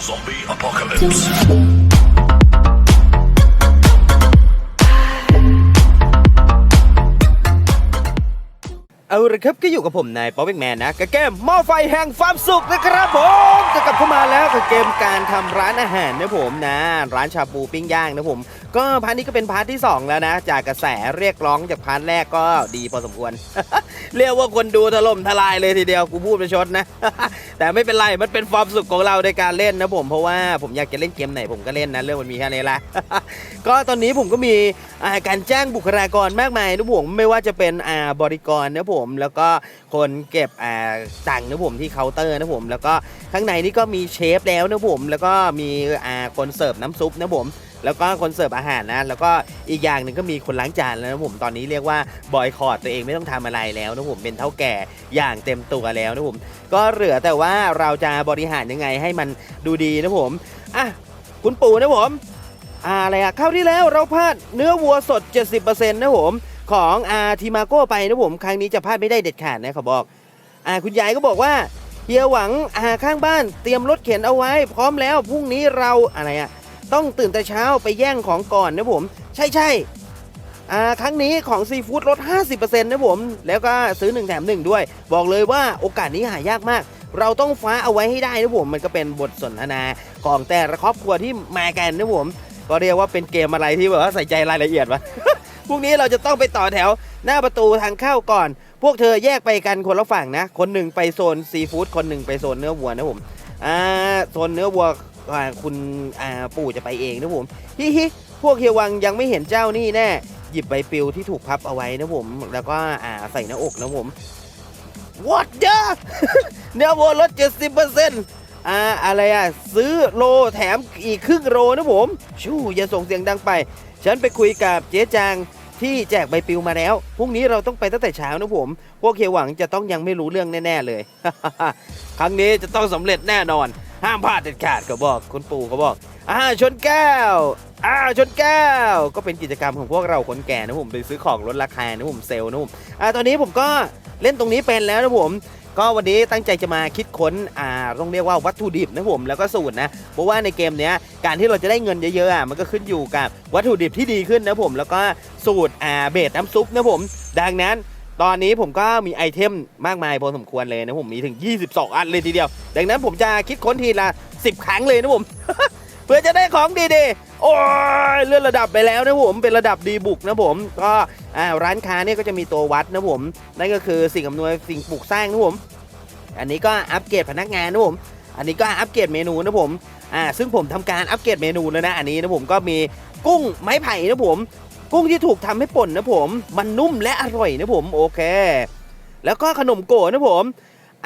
Zombie apocalypse. เอาละครับก็อยู่กับผมนายป๊อปเปกแมนนะกับเกมหม้อไฟแห่งความสุขนะครับผมจะกลับเข้ามาแล้วกับเกมการทำร้านอาหารนะผมนะ ร้านชาบูปิ้งย่างนะผม ก็พาร์ทนี้ก็เป็นพาร์ทที่ 2 แล้วนะ จากกระแสเรียกร้องจากพาร์ทแรกก็ดีพอสมควร เรียกว่าคนดูถล่มทลายเลยทีเดียวกูพูดประชดนะ แต่ไม่เป็นไร มันเป็นความสุขของเราในการเล่นนะผมเพราะว่าผมอยากจะเล่นเกมไหนผมก็เล่นนะเรื่องมันมีแค่นี้ละก็ตอนนี้ผมก็มีการจ้างบุคลากรมากมายนะผมไม่ว่าจะเป็นอาบริกรนะผม แล้วก็คนเก็บอ่าตังค์นะผมที่เคาน์เตอร์นะผม แล้วก็ข้างในนี่ก็มีเชฟแล้วนะผม แล้วก็มีอาคนเสิร์ฟน้ำซุปนะผม แล้วก็คนเสิร์ฟอาหารนะ แล้วก็อีกอย่างหนึ่งก็มีคนล้างจานแล้วนะผมตอนนี้เรียกว่าบอยคอรดตัวเองไม่ต้องทำอะไรแล้วนะผมเป็นเท่าแก่อย่างเต็มตัวแล้วนะผมก็เหลือแต่ว่าเราจะบริหารยังไงให้มันดูดีนะผมอะคุณปู่นะผมอ่าอะไรอะคราวที่แล้วเราพลาดเนื้อวัวสด 70%นะผมของอาทีมาโก้ไปนะผมครั้งนี้จะพลาดไม่ได้เด็ดขาดนะเขาบอกอ่าคุณยายก็บอกว่าเฮียหวังอ่าข้างบ้านเตรียมรถเข็นเอาไว้ พร้อมแล้วพรุ่งนี้เราอะไรอะ ต้องตื่นแต่เช้าไปแย่งของก่อนนะผม ใช่ใช่ครั้งนี้ของซีฟู้ดลด 50%นะผม แล้วก็ซื้อ 1 แถม 1 ด้วย บอกเลยว่าโอกาสนี้หายากมาก เราต้องฟ้าเอาไว้ให้ได้นะผม มันก็เป็นบทสนทนาของแต่ละครอบครัวที่มากันนะผม ก็เรียกว่าเป็นเกมอะไรที่แบบว่าใส่ใจรายละเอียดวะพรุ่งนี้เราจะต้องไปต่อแถวหน้าประตูทางเข้าก่อน พวกเธอแยกไปกันคนละฝั่งนะ คนหนึ่งไปโซนซีฟู้ดคนหนึ่งไปโซนเนื้อวัวนะผมอ่าโซนเนื้อวัว อ่าคุณอ่าปู่จะไปเองนะผมฮิฮิพวกเฮียวังยังไม่เห็นเจ้านี่แน่หยิบใบปลิวที่ถูกพับเอาไว้นะผม แล้วก็อ่าใส่หน้าอกนะผม What the เนื้อวัวลด70%อ่าอะไรอะ ซื้อโลแถมอีกครึ่งโลนะผม ชูอย่าส่งเสียงดังไป ฉันไปคุยกับเจ๊จางที่แจกใบปลิวมาแล้ว พรุ่งนี้เราต้องไปตั้งแต่เช้านะผม พวกเฮียหวังจะต้องยังไม่รู้เรื่องแน่ ๆ เลย ครั้งนี้จะต้องสำเร็จแน่นอน ห้ามพลาดเด็ดขาดก็บอกคุณปู่ก็บอกอ่าชนแก้วอ่าชนแก้ว ก็เป็นกิจกรรมของพวกเราคนแก่นะผมไปซื้อของลดราคานะผมเซลล์นะผมอ่าตอนนี้ผมก็เล่นตรงนี้เป็นแล้วนะผมก็วันนี้ตั้งใจจะมาคิดค้นอ่าต้องเรียกว่าวัตถุดิบนะผมแล้วก็สูตรนะเพราะว่าในเกมเนี้ยการที่เราจะได้เงินเยอะๆอะมันก็ขึ้นอยู่กับวัตถุดิบที่ดีขึ้นนะผมแล้วก็สูตรอ่าเบสน้ำซุปนะผม ดังนั้น ตอนนี้ผมก็มีไอเทมมากมายพอสมควรเลยนะผมมีถึง 22 อันเลยทีเดียว ดังนั้นผมจะคิดค้นทีละ 10 ครั้งเลยนะผม เพื่อจะได้ของดีๆ โอ้ยเลื่อนระดับไปแล้วนะผมเป็นระดับดีบุกนะผมก็ร้านค้าเนี่ยก็จะมีตัววัดนะผม นั่นก็คือสิ่งอำนวยสิ่งปลูกสร้างนะผม อันนี้ก็อัปเกรดพนักงานนะผม อันนี้ก็อัปเกรดเมนูนะผมอ่าซึ่งผมทำการอัปเกรดเมนูแล้วนะอันนี้นะผมก็มีกุ้งไม้ไผ่นะผม กุ้งที่ถูกทำให้ป่นนะผม มันนุ่มและอร่อยนะผมโอเค แล้วก็ขนมโกนะผม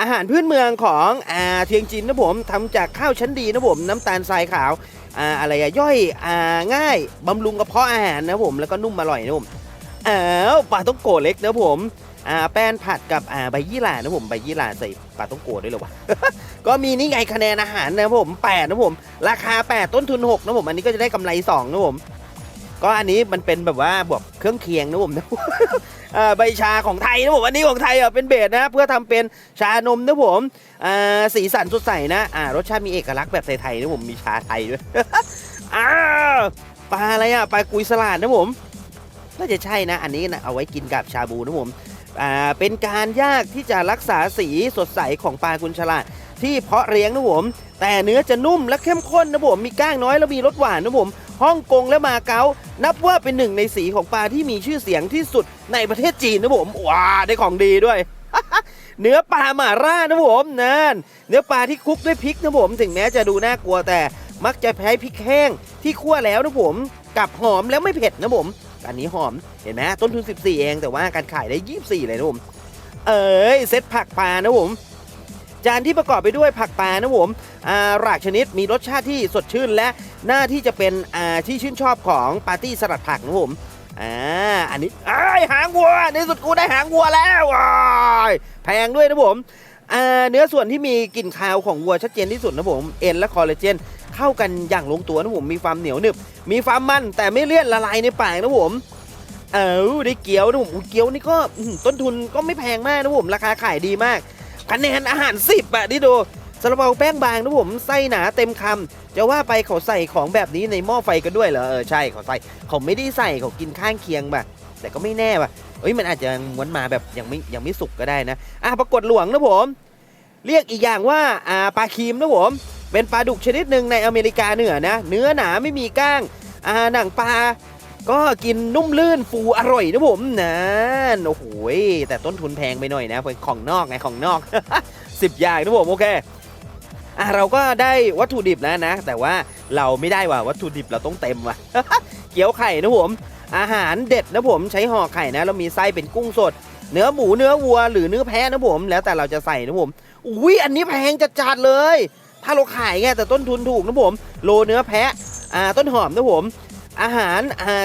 อาหารพื้นเมืองของอ่าเทียงจินนะผมทำจากข้าวชั้นดีนะผมน้ำตาลทรายขาวอ่าอะไรอะย่อยอ่าง่ายบำรุงกระเพาะอาหารนะผมแล้วก็นุ่มอร่อยนะผมอ้าวปลาต้องโกเล็กนะผมอ่าแป้นผัดกับอ่าใบยี่หร่านะผมใบยี่หร่าใส่ปลาต้องโกด้วยหรอวะก็มีนี่ไงคะแนนอาหารนะผม8นะผม ราคา 8 ต้นทุน 6 นะผม อันนี้ก็จะได้กำไร 2 นะผม ก็อันนี้มันเป็นแบบว่าแบบเครื่องเคียงนะผมนะใบชาของไทยนะผมอันนี้ของไทยอะเป็นเบสนะเพื่อทำเป็นชานมนะผมสีสันสดใสนะอ่ารสชาติมีเอกลักษณ์แบบไทยๆนะผมมีชาไทยด้วยปลาอะไรอะปลากุยสลัดนะผมน่าจะใช่นะ อันนี้นะเอาไว้กินกับชาบูนะผมอ่าเป็นการยากที่จะรักษาสีสดใสของปลากุญฉลาดที่เพาะเลี้ยงนะผมแต่เนื้อจะนุ่มและเข้มข้นนะผมมีก้างน้อยแล้วมีรสหวานนะผม ฮ่องกงและมาเก๊านับว่าเป็นหนึ่งในสีของปลาที่มีชื่อเสียงที่สุดในประเทศจีนนะผมว้าได้ของดีด้วย เนื้อปลาหม่าร่านะผมนั่นเนื้อปลาที่คลุกด้วยพริกนะผม ถึงแม้จะดูน่ากลัวแต่มักจะใช้พริกแห้งที่คั่วแล้วนะผมกับหอมแล้วไม่เผ็ดนะผมอันนี้หอมเห็นไหมต้นทุน 14 เองแต่ว่าการขายได้ 24 เลยนะผม เอ้ยเซตผักปลานะผม จานที่ประกอบไปด้วยผักปลานะผมอ่าหลากชนิดมีรสชาติที่สดชื่น และน่าที่จะเป็นที่ชื่นชอบของปาร์ตี้สลัดผักนะผมอ่าอันนี้ไอ้หางวัวในสุดกูได้หางวัวแล้วแพงด้วยนะผมเนื้อส่วนที่มีกลิ่นคาวของวัวชัดเจนที่สุดนะผมเอ็นและคอลลาเจนเข้ากันอย่างลงตัวนะผมมีความเหนียวหนึบ มีความมันแต่ไม่เลี่ยนละลายในปากนะผมเออได้เกี๊ยวนะผมเกี๊ยวนี่ก็ต้นทุนก็ไม่แพงมากนะผมราคาขายดีมาก คะแนนอาหาร 10อะนี่ดูซาลาเปาแป้งบางนะผมไส้หนาเต็มคำจะว่าไปเขาใส่ของแบบนี้ในหม้อไฟกันด้วยเหรอเออใช่เขาใส่เขาไม่ได้ใส่เขากินข้างเคียงป่ะแต่ก็ไม่แน่ป่ะเอ้ยมันอาจจะม้วนมาแบบยังไม่ยังไม่สุกก็ได้นะอะปรากฏหลวงนะผม เรียกอีกอย่างว่าอ่าปลาครีมนะผมเป็นปลาดุกชนิดหนึ่งในอเมริกาเหนือนะ เนื้อหนาไม่มีก้างอ่าหนังปลา ก็กินนุ่มลื่นฟูอร่อยนะผมนะโอ้โหแต่ต้นทุนแพงไปหน่อยนะเป็นของนอกไงของนอกสิบอย่างนะผมโอเคอะเราก็ได้วัตถุดิบแล้วนะ แต่ว่าเราไม่ได้ว่ะวัตถุดิบเราต้องเต็มว่ะเกี๊ยวไข่นะผม อาหารเด็ดนะผมใช้ห่อไข่นะ เรามีไส้เป็นกุ้งสด เนื้อหมูเนื้อวัวหรือเนื้อแพะนะผม แล้วแต่เราจะใส่นะผมอุ้ยอันนี้แพงจัดๆเลย ถ้าเราขายไงแต่ต้นทุนถูกนะผม โลเนื้อแพะอ่าต้นหอมนะผม อาหาร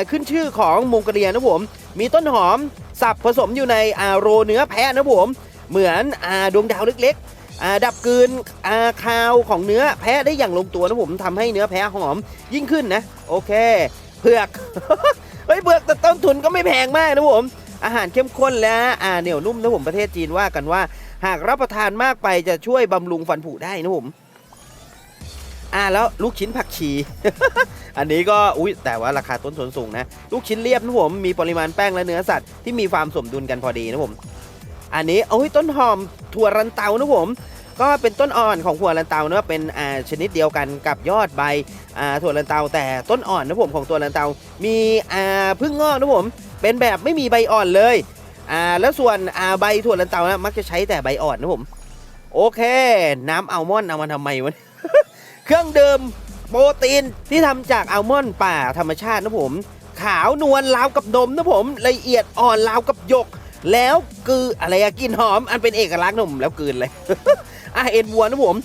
ขึ้นชื่อของมงกเลียนะผม มีต้นหอมสับผสมอยู่ในอาโรเนื้อแพะนะผม เหมือนอดวงดาวเล็กๆ ดับกลืนอาคาวของเนื้อแพะได้อย่างลงตัวนะผมทำให้เนื้อแพะหอมยิ่งขึ้นนะ โอเคเผือกเฮ้ยเผือกแต่ต้นทุนก็ไม่แพงมากนะผม อาหารเข้มข้นและอาเหนียวนุ่มนะผมประเทศจีนว่ากันว่า หากรับประทานมากไปจะช่วยบำรุงฟันผุได้นะผม อ่าแล้วลูกชิ้นผักชี อันนี้ก็อุ้ยแต่ว่าราคาต้นทุนสูงนะ ลูกชิ้นเรียบนะผมมีปริมาณแป้งและเนื้อสัตว์ที่มีความสมดุลกันพอดีนะผม อันนี้โอ้ยต้นหอมถั่วรันเตานะผม ก็เป็นต้นอ่อนของถั่วลันเตาเนอะเป็นอ่าชนิดเดียวกันกับยอดใบอ่าถั่วลันเตาแต่ต้นอ่อนนะผมของตัวลันเตา มีอ่าพึ่งงอกนะผม เป็นแบบไม่มีใบอ่อนเลยอ่าแล้วส่วนอ่าใบถั่วลันเตานะมักจะใช้แต่ใบอ่อนนะผม โอเค น้ำอัลมอนด์เอามาทำไมวะ เครื่องดื่มโปรตีนที่ทำจากอัลมอนด์ป่าธรรมชาตินะผม ขาวนวลราวกับนมนะผม ละเอียดอ่อนราวกับหยก แล้วคืออะไรอะกลินหอม อันเป็นเอกลักษณ์นะผมแล้วกืนเลย อะเอ็นวัวนะผม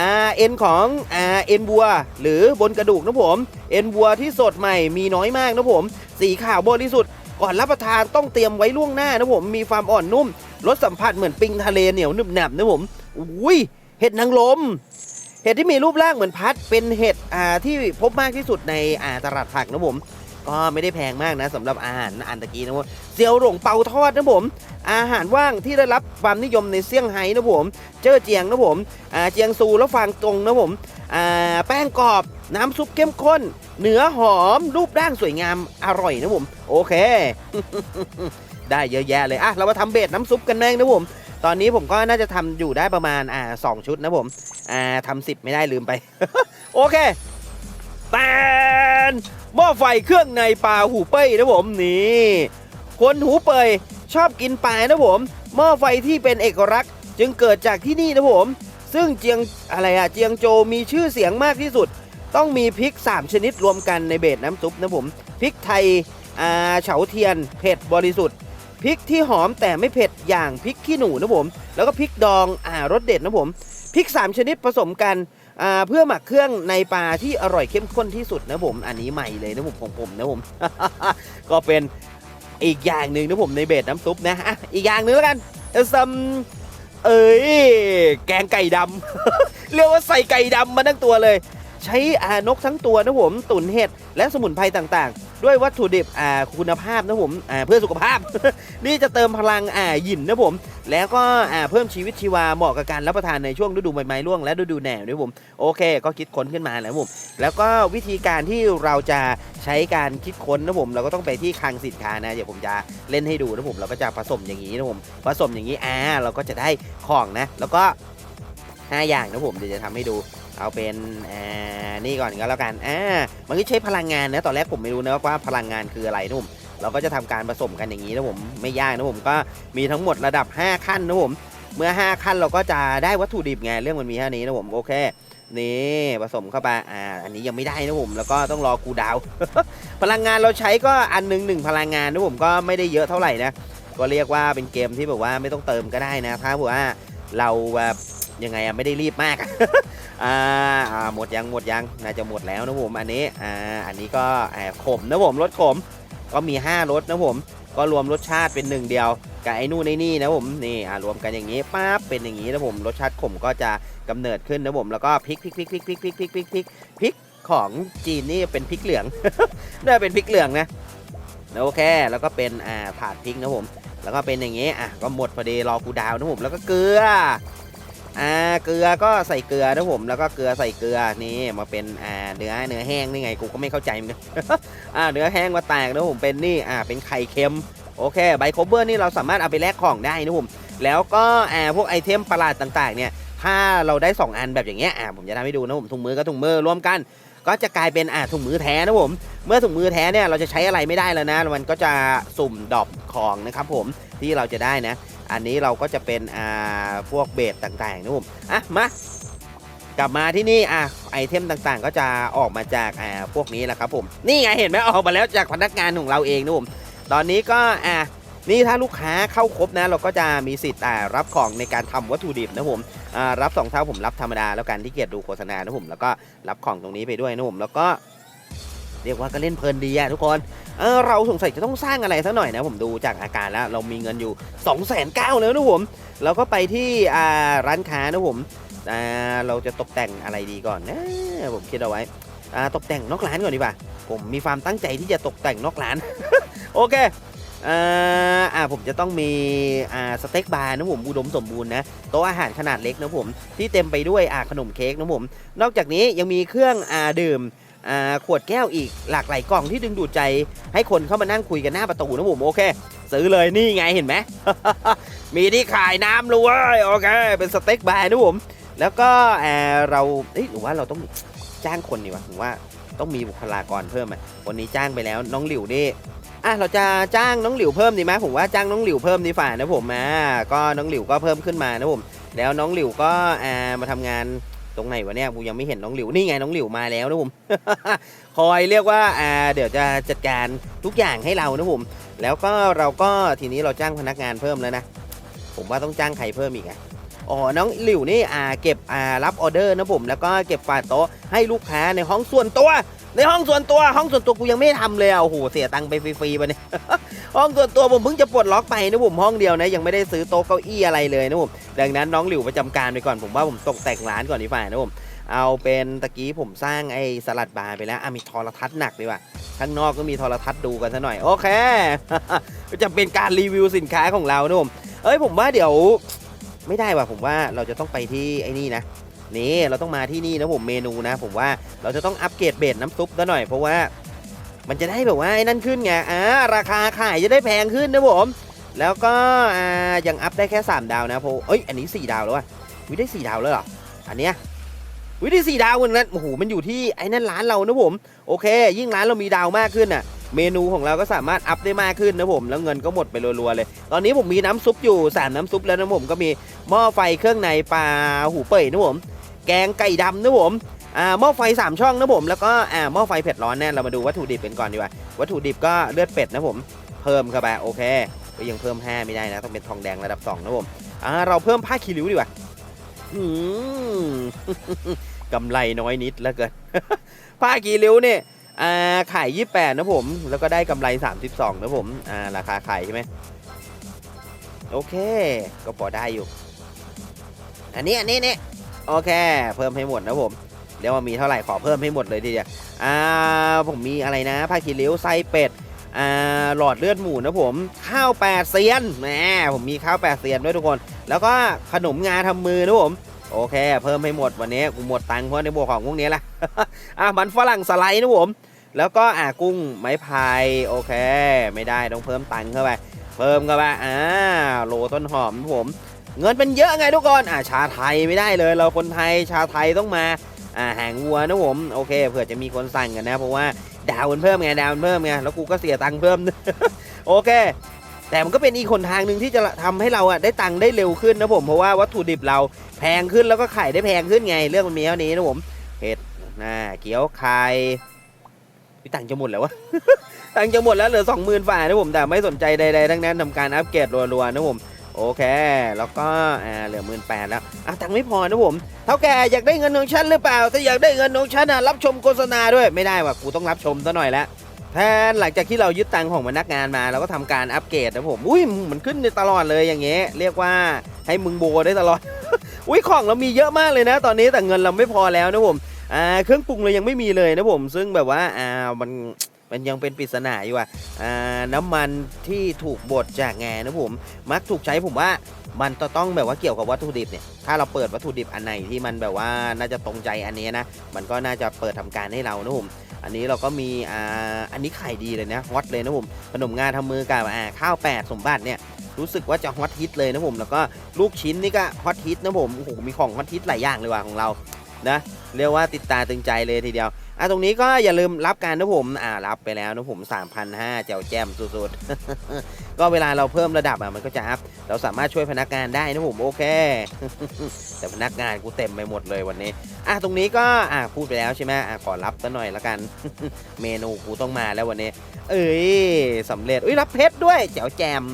อ่าเอ็นของอ่าเอ็นวัว หรือบนกระดูกนะผมเอ็นวัวที่สดใหม่มีน้อยมากนะผม สีขาวบริสุทธิ์ก่อนรับประทานต้องเตรียมไว้ล่วงหน้านะผมมีความอ่อนนุ่มรสสัมผัสเหมือนปิงทะเลเหนียวหนึบหนับนะผมอุ้ยเห็ดนางรม ห็ดที่มีรูปร่างเหมือนพัดเป็นเห็ดอ่าที่พบมากที่สุดในอ่าตลาดผักนะผม ก็ไม่ได้แพงมากนะสำหรับอาหารอันตะกี้นะผมเซียวหลงเปาทอดนะผม อาหารว่างที่ได้รับความนิยมในเซี่ยงไฮ้นะผม เจ้อเจียงนะผมอ่าเจียงซูแล้วฟางตรงนะผมอ่าแป้งกรอบน้ำซุปเข้มข้น เนื้อหอมรูปร่างสวยงามอร่อยนะผม โอเค ได้เยอะแยะเลยอะเรามาทำเบสน้ำซุปกันแม่งนะผม ตอนนี้ผมก็น่าจะทำอยู่ได้ประมาณอ่าสองชุดนะผมอ่าทำสิบไม่ได้ลืมไป โอเคแตนหม้อไฟเครื่องในปลาหูเป้ยนะผมนี่คนหูเปยชอบกินปลานะผมหม้อไฟที่เป็นเอกลักษณ์ จึงเกิดจากที่นี่นะผม ซึ่งเจียงอะไรอะเจียงโจมีชื่อเสียงมากที่สุด ต้องมีพริก 3 ชนิดรวมกันในเบสน้ำซุปนะผมพริกไทยอ่าเฉาเทียนเผ็ดบริสุทธิ์ พริกที่หอมแต่ไม่เผ็ดอย่างพริกขี้หนูนะผม แล้วก็พริกดองอ่ารสเด็ดนะผมพริก 3 ชนิดผสมกันอ่าเพื่อหมักเครื่องในปลาที่อร่อยเข้มข้นที่สุดนะผม อันนี้ใหม่เลยนะผมของผมนะผม ก็เป็นอีกอย่างหนึ่งนะผมในเบสน้ำซุปนะอะอีกอย่างหนึ่งแล้วกันเออซัมเอ้ยแกงไก่ดำเรียกว่าใส่ไก่ดำมาทั้งตัวเลย ใช้อานกทั้งตัวนะผม ตุ๋นเห็ดและสมุนไพรต่างๆ ด้วยวัตถุดิบอ่าคุณภาพนะผมอ่าเพื่อสุขภาพ นี่จะเติมพลังอ่าหยินนะผม แล้วก็อ่าเพิ่มชีวิตชีวาเหมาะกับการรับประทานในช่วงฤดูใบไม้ร่วงและฤดูแหนาวด้วยผมโอเค ก็คิดค้นขึ้นมาแล้วผม แล้วก็วิธีการที่เราจะใช้การคิดค้นนะผม เราก็ต้องไปที่คลังสินค้านะ เดี๋ยวผมจะเล่นให้ดูนะผม เราก็จะผสมอย่างนี้นะผม ผสมอย่างนี้อ่าเราก็จะได้ของนะ แล้วก็ ห้าอย่างนะผมเดี๋ยวจะทำให้ดูเอาเป็นอ่านี่ก่อนก็แล้วกันอ่ามันก็ใช้พลังงานนะตอนแรกผมไม่รู้นะว่าพลังงานคืออะไรนะผมเราก็จะทำการผสมกันอย่างนี้นะผมไม่ยากนะผมก็มีทั้งหมดระดับ 5 ขั้นนะผมเมื่อ 5 ขั้นเราก็จะได้วัตถุดิบไงเรื่องมันมีแค่นี้นะผมโอเคนี่ผสมเข้าไปอ่าอันนี้ยังไม่ได้นะผมแล้วก็ต้องรอคูดาว พลังงานเราใช้ก็อันหนึ่งหนึ่งพลังงานนะผมก็ไม่ได้เยอะเท่าไหร่นะก็เรียกว่าเป็นเกมที่แบบว่าไม่ต้องเติมก็ได้นะถ้าแบบว่าเราแบบ ยังไงอะไม่ได้รีบมาก อ่าหมดยังหมดยังน่าจะหมดแล้วนะผมอันนี้อ่าอันนี้ก็อ่าขมนะผมรสขมก็มี 5รสนะผม ก็รวมรสชาติเป็นหนึ่งเดียวกับไอ้นู่นไอ้นี่นะผมนี่อ่ารวมกันอย่างนี้ปั๊บเป็นอย่างนี้นะผมรสชาติขมก็จะกำเนิดขึ้นนะผมแล้วก็พริกพริกพริกพริกพริกพริกพริกพริกพริกพริกของจีนนี่เป็นพริกเหลืองน่าเป็นพริกเหลืองนะโอเค แล้วก็เป็นอ่าถาดพริกนะผม แล้วก็เป็นอย่างนี้อะก็หมดพอดีรอกูดาวนะผมแล้วก็เกลือ อ่าเกลือก็ใส่เกลือนะผมแล้วก็เกลือใส่เกลือนี่มาเป็นอ่าเนื้อเนื้อแห้งนี่ไงกูก็ไม่เข้าใจเหมือนกันอ่าเนื้อแห้งมาแตกนะผมเป็นนี่อ่าเป็นไข่เค็มโอเคใบโคเบอร์นี่เราสามารถเอาไปแลกของได้นะผมแล้วก็อ่าพวกไอเทมประหลาดต่างๆ เนี่ยถ้าเราได้ 2 อันแบบอย่างเงี้ยอ่าผมจะทำให้ดูนะผมถุงมือกับถุงมือรวมกัน ก็จะกลายเป็นอ่าถุงมือแท้นะผมเมื่อถุงมือแท้เนี่ยเราจะใช้อะไรไม่ได้แล้วนะมันก็จะสุ่มดรอปของนะครับผมที่เราจะได้นะ อันนี้เราก็จะเป็นอ่าพวกเบสต่างๆนะผมอะมากลับมาที่นี่อะไอเทมต่างๆ ก็จะออกมาจากอ่าพวกนี้แหละครับผมนี่ไงเห็นไหมออกมาแล้วจากพนักงานของเราเองนะผมตอนนี้ก็อะนี่ถ้าลูกค้าเข้าครบนะ เราก็จะมีสิทธิ์อ่ารับของในการทำวัตถุดิบนะผมอ่ารับสองเท่าผมรับธรรมดาแล้วกันที่เกียรติดูโฆษณานะผมแล้วก็รับของตรงนี้ไปด้วยนะผมแล้วก็เรียกว่าก็เล่นเพลินดีอะทุกคน เออเราสงสัยจะต้องสร้างอะไรสักหน่อยนะผมดูจากอาการแล้วเรามีเงินอยู่2องแสนเก้าแล้วนะผมเราก็ไปที่อ่าร้านค้านะผมอ่าเราจะตกแต่งอะไรดีก่อนนะผมคิดเอาไว้อ่าตกแต่งนอกร้านก่อนดีกว่าผมมีความตั้งใจที่จะตกแต่งนอกร้าน โอเคอ่าอ่าผมจะต้องมีอ่าสเต็กบาร์นะผมอุดมสมบูรณ์นะโต๊ะอาหารขนาดเล็กนะผมที่เต็มไปด้วยอ่าขนมเค้กนะผมนอกจากนี้ยังมีเครื่องอ่าดื่ม ขวดแก้วอีกหลากหลายกล่องที่ดึงดูดใจ ให้คนเข้ามานั่งคุยกันหน้าประตูนะผมโอเค ซื้อเลยนี่ไงเห็นไหม มีที่ขายน้ำเลยโอเค เป็นสเต็กบาร์นะผม แล้วก็เราเอ้หรือว่าเราต้องจ้างคนดีวะผมว่าต้องมีบุคลากรเพิ่มอะวันนี้จ้างไปแล้วน้องหลิวนี่อะเราจะจ้างน้องหลิวเพิ่มดีไหมผมว่าจ้างน้องหลิวเพิ่มดีฝ่านะผมอ่าก็น้องหลิวก็เพิ่มขึ้นมานะผมแล้วน้องหลิวก็อ่ามาทำงาน ตรงไหนวะเนี่ยกูยังไม่เห็นน้องหลิวนี่ไงน้องหลิวมาแล้วนะผมคอยเรียกว่าอ่าเดี๋ยวจะจัดการทุกอย่างให้เรานะผมแล้วก็เราก็ทีนี้เราจ้างพนักงานเพิ่มแล้วนะผมว่าต้องจ้างใครเพิ่มอีกอะอ๋อ น้องหลิวนี่อ่าเก็บอ่ารับออเดอร์นะผม แล้วก็เก็บฝาโต๊ะให้ลูกค้าในห้องส่วนตัว ในห้องส่วนตัวห้องส่วนตัวกูยังไม่ทำเลยอะโอ้โหเสียตังค์ไปฟรีๆไปเนี่ย ห้องส่วนตัวผมเพิ่งจะปลดล็อกไปนะผมห้องเดียวนะยังไม่ได้ซื้อโต๊ะเก้าอี้อะไรเลยนะผมดังนั้นน้องหลิวประจำการไปก่อนผมว่าผมตกแต่งร้านก่อนดีกว่านะผมเอาเป็นตะกี้ผมสร้างไอ้สลัดบาร์ไปแล้วอะมีโทรทัศน์หนักดีกว่าข้างนอกก็มีโทรทัศน์ดูกันซะหน่อยโอเค ก็จะเป็นการรีวิวสินค้าของเรานะผมเอ้ยผมว่าเดี๋ยว ไม่ได้ว่ะผมว่าเราจะต้องไปที่ไอ้นี่นะ นี่เราต้องมาที่นี่นะผมเมนูนะ ผมว่าเราจะต้องอัปเกรดเบสน้ำซุปซะหน่อยเพราะว่า มันจะได้แบบว่าไอ้นั่นขึ้นไงอ่าราคาขายจะได้แพงขึ้นนะผม แล้วก็อ่ายังอัพได้แค่ 3 ดาวนะเพราะเอ้ยอันนี้ 4 ดาวแล้ววะวิได้ 4 ดาวแล้วเหรออันเนี้ยวิได้4ดาวเหมือนกันโอ้โหมันอยู่ที่ไอ้นั่นร้านเรานะผม โอเค ยิ่งร้านเรามีดาวมากขึ้นอะ เมนูของเราก็สามารถอัพได้มากขึ้นนะผม แล้วเงินก็หมดไปรัวๆเลย ตอนนี้ผมมีน้ำซุปอยู่สามน้ำซุปแล้วนะผมก็มีหม้อไฟเครื่องในปลาหูเป่ยนะผม แกงไก่ดำนะผมอ่าหม้อไฟสามช่องนะผมแล้วก็อ่าหม้อไฟเผ็ดร้อนแน่เรามาดูวัตถุดิบกันก่อนดีกว่าวัตถุดิบก็เลือดเป็ดนะผมเพิ่มเข้าไปโอเคก็ยังเพิ่ม5ไม่ได้นะต้องเป็นทองแดงระดับ2นะผมอ่าเราเพิ่มผ้าคีริ้วดีกว่าหืมกำไรน้อยนิดแล้วเกินผ้าคีริ้วเนี่ยอ่าขาย 28 นะผม แล้วก็ได้กำไร 32 นะผมอ่าราคาขายใช่ไหมโอเค ก็พอได้อยู่ อันนี้อันนี้เนี่ย โอเค เพิ่มให้หมดนะผมเดี๋ยวว่ามีเท่าไหร่ขอเพิ่มให้หมดเลยทีเดียวอ่าผมมีอะไรนะผ้าคีริ้วไส้เป็ดอ่าหลอดเลือดหมูนะผมข้าวแปดเซียนแหมผมมีข้าวแปดเซียนด้วยทุกคน แล้วก็ขนมงาทำมือนะผมโอเค เพิ่มให้หมดวันนี้กูหมดตังค์เพราะในบวกของพวกนี้แหละอะมันฝรั่งสไลด์นะผมแล้วก็อ่ากุ้งไม้พายโอเค ไม่ได้ต้องเพิ่มตังค์เข้าไป เพิ่มเข้าไปอ่าโลต้นหอมนะผม เงินเป็นเยอะไงทุกคนอ่าชาไทยไม่ได้เลย เราคนไทยชาไทยต้องมาอ่าหางวัวนะผมโอเคเผื่อจะมีคนสั่งกันนะ เพราะว่าดาวมันเพิ่มไงดาวมันเพิ่มไงแล้วกูก็เสียตังค์เพิ่ม โอเค แต่มันก็เป็นอีกคนทางหนึ่งที่จะทำให้เราอะได้ตังค์ได้เร็วขึ้นนะผมเพราะว่าวัตถุดิบเราแพงขึ้นแล้วก็ไขายได้แพงขึ้นไง เรื่องมันมีเท่านี้นะผมเห็ดนะเกี๊ยวไข่พี่ตังค์จะหมดแล้ววะตังค์จะหมดแล้วเหลือสองหมื่นฝ่านะผมแต่ไม่สนใจใดๆทั้งนั้นทำการอัปเกรดรัวๆนะผม โอเค แล้วก็อ่าเหลือหมื่นแปดแล้วอะตังค์ไม่พอนะผมเท่าแกอยากได้เงินของฉันหรือเปล่า ถ้าอยากได้เงินของฉันนะรับชมโฆษณาด้วยไม่ได้ว่ะกูต้องรับชมซะหน่อยละแทนหลังจากที่เรายึดตังค์ของพนักงานมาเราก็ทำการอัปเกรดนะผมอุ้ยมันขึ้นในตลอดเลยอย่างเงี้ยเรียกว่าให้มึงโบได้ตลอดอุ้ยของเรามีเยอะมากเลยนะ ตอนนี้แต่เงินเราไม่พอแล้วนะผมอ่าเครื่องปรุงเรายังไม่มีเลยนะผม ซึ่งแบบว่าอ่ามัน มันยังเป็นปริศนาอยู่อะอ่าน้ำมันที่ถูกบดจากแงนะผม มักถูกใช้ผมว่ามันต้องแบบว่าเกี่ยวกับวัตถุดิบเนี่ย ถ้าเราเปิดวัตถุดิบอันไหนที่มันแบบว่าน่าจะตรงใจอันนี้นะ มันก็น่าจะเปิดทำการให้เรานะผม อันนี้เราก็มี อ่า อันนี้ขายดีเลยนะฮอตเลยนะผม ขนมงาทำมือกับอ่าข้าวแปดสมบัติเนี่ยรู้สึกว่าจะฮอตฮิตเลยนะผม แล้วก็ลูกชิ้นนี่ก็ฮอตฮิตนะผม โอ้โห มีของฮอตฮิตหลายอย่างเลยว่ะของเรา นะ เรียกว่าติดตาตึงใจเลยทีเดียว อะตรงนี้ก็อย่าลืมรับการนะผมอ่ารับไปแล้วนะผม3,500แจวแจมสุดๆ ก็เวลาเราเพิ่มระดับอะมันก็จะอัพ เราสามารถช่วยพนักงานได้นะผมโอเค แต่พนักงานกูเต็มไปหมดเลยวันนี้ อะตรงนี้ก็อะพูดไปแล้วใช่ไหมอะขอรับซะหน่อยละกัน เมนูกูต้องมาแล้ววันนี้ เอ้ยสำเร็จอุ้ยรับเพชรด้วยแจวแจม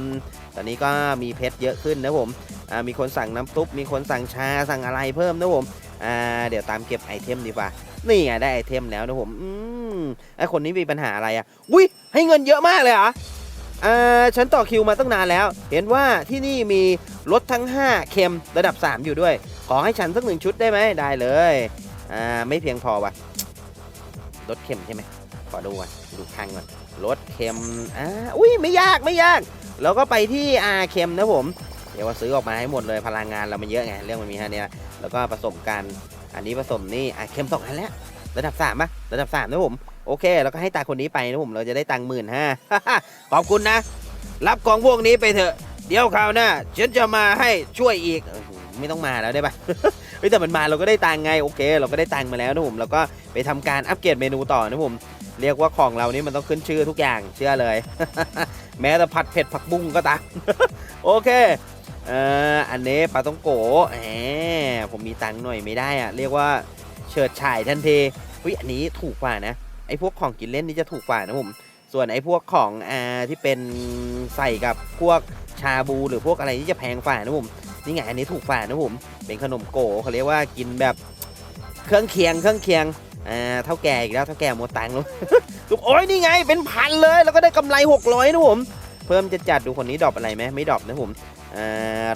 ตอนนี้ก็มีเพชรเยอะขึ้นนะผมอ่ามีคนสั่งน้ำซุป มีคนสั่งชา สั่งอะไรเพิ่มนะผมอ่าเดี๋ยวตามเก็บไอเทมดีกว่า นี่ไงได้ไอเทมแล้วนะผมอืมไอคนนี้มีปัญหาอะไรอะอุ้ยให้เงินเยอะมากเลยเหรออ่าฉันต่อคิวมาตั้งนานแล้ว เห็นว่าที่นี่มีรถทั้ง 5 เค็มระดับ 3 อยู่ด้วย ขอให้ฉันสักหนึ่งชุดได้ไหมได้เลยอ่าไม่เพียงพอว่ะรถเค็มใช่ไหมขอดูก่อนดูทางก่อนรถเค็มอ่าอุ้ยไม่ยากไม่ยาก แล้วก็ไปที่อาเค็มนะผม เดี๋ยวว่าซื้อออกมาให้หมดเลยพลังงานเรามันเยอะไงเรื่องมันมีแค่เนี้ยแล้วก็ผสมกัน อันนี้ผสมนี่อาเค็มสองอันแล้ว ระดับสามปะระดับสามนะผม โอเค แล้วก็ให้ตาคนนี้ไปนะผม เราจะได้ตังค์หมื่นห้าขอบคุณนะ รับของพวกนี้ไปเถอะ เดี๋ยวคราวหน้าฉันจะมาให้ช่วยอีก ไม่ต้องมาแล้วได้ปะเฮ้ยแต่มันมาเราก็ได้ตังค์ไง โอเค เราก็ได้ตังค์มาแล้วนะผมแล้วก็ไปทำการอัปเกรดเมนูต่อนะผม เรียกว่าของเรานี่มันต้องขึ้นชื่อทุกอย่างเชื่อเลย แม้แต่ผัดเผ็ดผักบุ้งก็ตามโอเค เอออันนี้ปลาต้องโกแหมผมมีตังค์หน่อยไม่ได้อะเรียกว่าเฉิดฉายทันทีอุ้ยอันนี้ถูกกว่านะไอ้พวกของกินเล่นนี่จะถูกกว่านะผมส่วนไอ้พวกของอ่าที่เป็นใส่กับพวกชาบูหรือพวกอะไรที่จะแพงฝ่านะผมนี่ไงอันนี้ถูกฝ่านะผมเป็นขนมโกเขาเรียกว่ากินแบบเครื่องเคียงเครื่องเคียงอ่าเท่าแก่อีกแล้วเท่าแก่หมดตังค์แล้วลูกโอ้ยนี่ไงเป็นพันเลย แล้วก็ได้กำไร600นะผมเพิ่มจะจัดดูคนนี้ดรอปอะไรไหมไม่ดรอปนะผม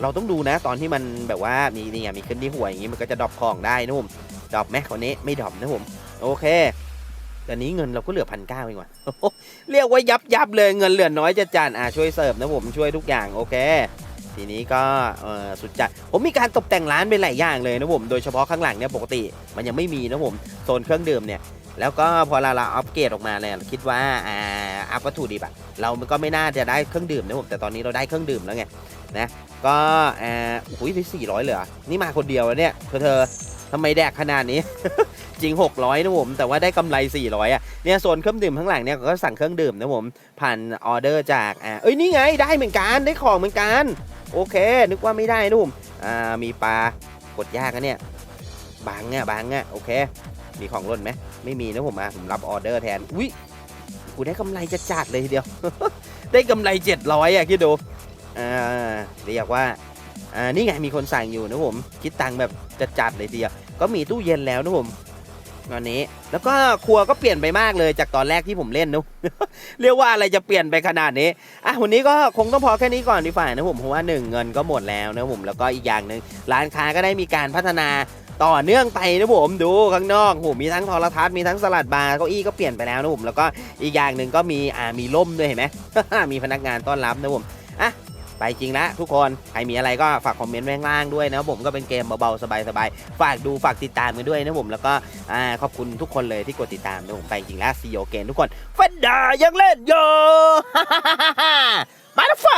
เราต้องดูนะตอนที่มันแบบว่ามีนี่มีขึ้นที่หัวอย่างงี้มันก็จะดรอปของได้นะผมดรอปไหมคนนี้ไม่ดรอปนะผมโอเคตอนนี้เงินเราก็เหลือพันเก้าเองว่ะเรียกว่ายับยับเลยเงินเหลือน้อยจะจานอ่าช่วยเสิร์ฟนะผมช่วยทุกอย่างโอเค ทีนี้ก็สุดจัดผมมีการตกแต่งร้านเป็นหลายอย่างเลยนะผมโดยเฉพาะข้างหลังเนี่ยปกติมันยังไม่มีนะผมโซนเครื่องดื่มเนี่ยแล้วก็พอเราเราอัปเกรดออกมาเนี่ยคิดว่าอ่าอัพวัตถุดิบอะเรามันก็ไม่น่าจะได้เครื่องดื่มนะผมแต่ตอนนี้เราได้เครื่องดื่มแล้วไง นะ ก็อ่าโอ้ยสี่ร้อยเลยเหรอนี่มาคนเดียวเนี่ยเธอเธอทำไมแดกขนาดนี้ จริง 600 นะผม แต่ว่าได้กำไร 400อะเนี่ยโซนเครื่องดื่มข้างหลังเนี่ยก็สั่งเครื่องดื่มนะผม ผ่านออเดอร์จากอ่าเอ้ยนี่ไงได้เหมือนกันได้ของเหมือนกัน โอเค นึกว่าไม่ได้นะผมอ่ามีปลากดยากนะเนี่ยบางอะบางอะโอเค มีของล่นไหมไม่มีนะผมอะผมรับออเดอร์แทนอุ้ยกูได้กำไรจะจัดเลยทีเดียว ได้กำไร 700อะคิดดู อ่าเรียกว่าอ่านี่ไงมีคนสั่งอยู่นะผมคิดตังค์แบบจะจัดเลยทีเดียวก็มีตู้เย็นแล้วนะผมตอนนี้แล้วก็ครัวก็เปลี่ยนไปมากเลยจากตอนแรกที่ผมเล่นนะเรียกว่าอะไรจะเปลี่ยนไปขนาดนี้อะวันนี้ก็คงต้องพอแค่นี้ก่อนดีฝ่านะผมเพราะว่าหนึ่งเงินก็หมดแล้วนะผมแล้วก็อีกอย่างหนึ่งร้านค้าก็ได้มีการพัฒนาต่อเนื่องไปนะผมดูข้างนอกโหมีทั้งโทรทัศน์มีทั้งสลัดบาร์เก้าอี้ก็เปลี่ยนไปแล้วนะผมแล้วก็อีกอย่างหนึ่งก็มีอ่ามีล่มด้วยเห็นไหมมีพนักงานต้อนรับนะผมอะ ไปจริงละทุกคนใครมีอะไรก็ฝากคอมเมนต์ไว้ข้างล่างด้วยนะผมก็เป็นเกมเบาๆสบายๆฝากดูฝากติดตามกันด้วยนะผมแล้วก็ขอบคุณทุกคนเลยที่กดติดตามนะผมไปจริงละซีโอเกมทุกคนเฟนดายังเล่นอยู่มาแล้วไฟ